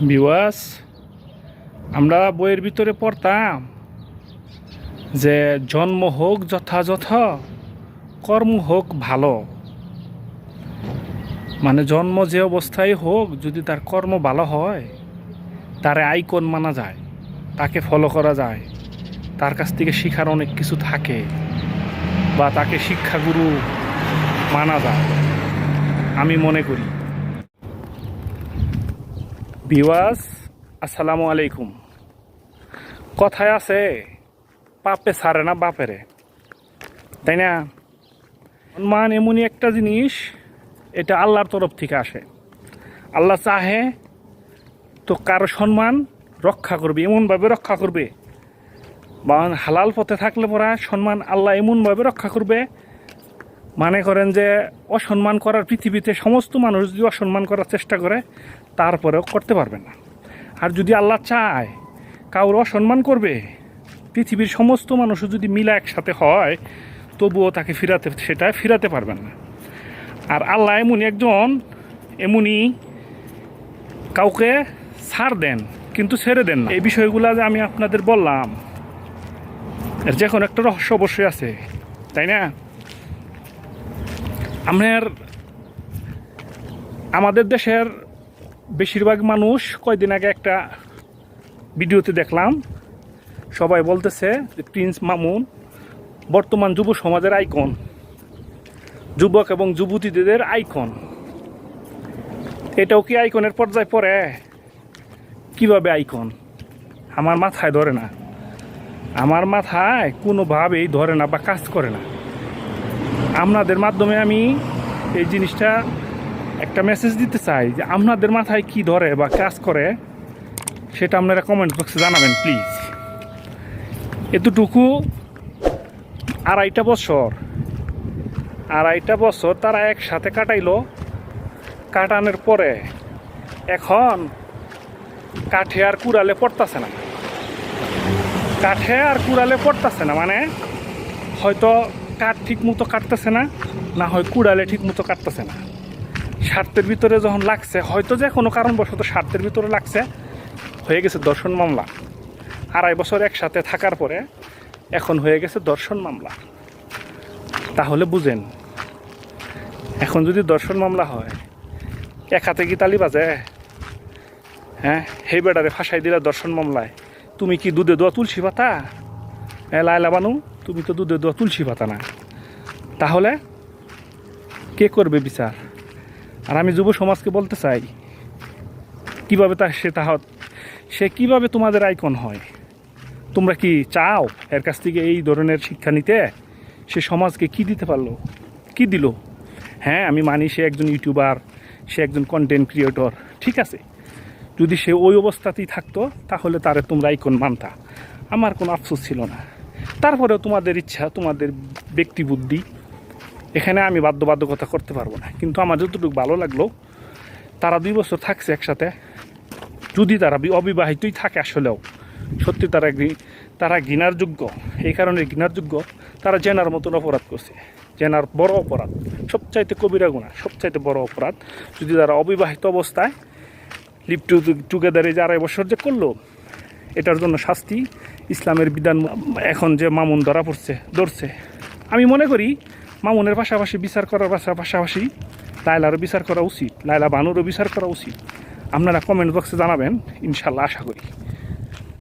বিওয়াস আমরা বইয়ের ভিতরে পড়তাম যে জন্ম হোক যথাযথ, কর্ম হোক ভালো। মানে জন্ম যে অবস্থায় হোক, যদি তার কর্ম ভালো হয়, তারে আইকন মানা যায়, তাকে ফলো করা যায়, তার কাছ থেকে শিখার অনেক কিছু থাকে বা তাকে শিক্ষাগুরু মানা যায়। আমি মনে করি। বিওয়াস আসসালামু আলাইকুম। কথায় আছে পাপে সারে না বাপেরে। তাই না? সম্মান এমনই একটা জিনিস, এটা আল্লাহর তরফ থেকে আসে। আল্লাহ চাহে তো কারও সম্মান রক্ষা করবে, এমনভাবে রক্ষা করবে। বা হালাল পথে থাকলে পরা সম্মান আল্লাহ এমনভাবে রক্ষা করবে। মানে করেন যে অসম্মান করার পৃথিবীতে সমস্ত মানুষ যদি অসম্মান করার চেষ্টা করে তারপরেও করতে পারবে না। আর যদি আল্লাহ চায় কাউর অসম্মান করবে, পৃথিবীর সমস্ত মানুষ যদি মিলা একসাথে হয়, তবুও তাকে ফিরাতে সেটা ফিরাতে পারবেন না। আর আল্লাহ এমনই একজন, এমনই কাউকে ছাড় দেন, কিন্তু ছেড়ে দেন না। এই বিষয়গুলো যে আমি আপনাদের বললাম, এর যে কোনো একটা রহস্য অবশ্যই আছে, তাই না? আপনার আমাদের দেশের বেশিরভাগ মানুষ কয়দিন আগে একটা ভিডিওতে দেখলাম। সবাই বলতেছে যে প্রিন্স মামুন বর্তমান যুব সমাজের আইকন। যুবক এবং যুবতীদের আইকন। এটাও কি আইকনের পর্যায়ে পড়ে? কীভাবে আইকন? আমার মাথায় ধরে না। আমার মাথায় কোনোভাবেই ধরে না বা কাজ করে না। আপনাদের মাধ্যমে আমি এই জিনিসটা একটা মেসেজ দিতে চাই যে আপনাদের মাথায় কি ধরে বা কাজ করে, সেটা আপনারা কমেন্ট বক্সে জানাবেন প্লিজ এতটুকু আড়াইটা বছর আড়াইটা বছর তারা একসাথে কাটাইলো। কাটানোর পরে এখন কাঠে আর কুড়ালে পড়তাছে না। কাঠে আর কুড়ালে পড়তাছে না মানে হয়তো কাঠ ঠিক মতো কাটতেছে না না হয় কুড়ালে ঠিক মতো কাটতেছে না। স্বার্থের ভিতরে যখন লাগছে, হয়তো যে কোনো কারণবশত স্বার্থের ভিতরে লাগছে, হয়ে গেছে দর্শন মামলা। আড়াই বছর একসাথে থাকার পরে এখন হয়ে গেছে দর্শন মামলা। তাহলে বুঝেন, এখন যদি দর্শন মামলা হয়, এক হাতে কি তালি বাজে? হ্যাঁ হে বেডারে ফাঁসাই দিলা দর্শন মামলায়। তুমি কি দুধে দোয়া তুলসী পাতা? হ্যাঁ লাইলা বানু, তুমি তো দুধে দোয়া তুলসী পাতা না। তাহলে কে করবে বিচার? আর আমি যুব সমাজকে বলতে চাই, কীভাবে তা সে তাহ, সে কীভাবে তোমাদের আইকন হয়? তোমরা কি চাও এর কাছ থেকে এই ধরনের শিক্ষা নিতে? সে সমাজকে কি দিতে পারল? কি দিল? হ্যাঁ আমি মানি সে একজন ইউটিউবার, সে একজন কন্টেন্ট ক্রিয়েটর ঠিক আছে। যদি সে ওই অবস্থাতেই থাকতো, তাহলে তারে তোমরা আইকন মানতা। আমার কোনো আফসোস ছিল না। তারপরেও তোমাদের ইচ্ছা, তোমাদের ব্যক্তি বুদ্ধি এখানে আমি বাধ্যবাধকতা করতে পারব না। কিন্তু আমার যতটুকু ভালো লাগল, তারা দুই বছর থাকছে একসাথে। যদি তারা অবিবাহিতই থাকে আসলেও, সত্যি তারা তারা ঘৃণার যোগ্য এই কারণে ঘৃণার যোগ্য তারা জেনার মতন অপরাধ করছে। জেনার বড় অপরাধ, সবচাইতে কবিরা গুণা, সবচাইতে বড় অপরাধ। যদি তারা অবিবাহিত অবস্থায় লিপ টু টুগেদারে যে আড়াই বছর যে করল, এটার জন্য শাস্তি, ইসলামের বিধান, এখন যে মামুন ধরা পড়ছে, ধরছে। আমি মনে করি মামুনের পাশাপাশি বিচার করার পাশা- পাশাপাশি লাইলারও বিচার করা উচিত লাইলা বানুরও বিচার করা উচিত। আপনারা কমেন্ট বক্সে জানাবেন, ইনশাল্লাহ আশা করি।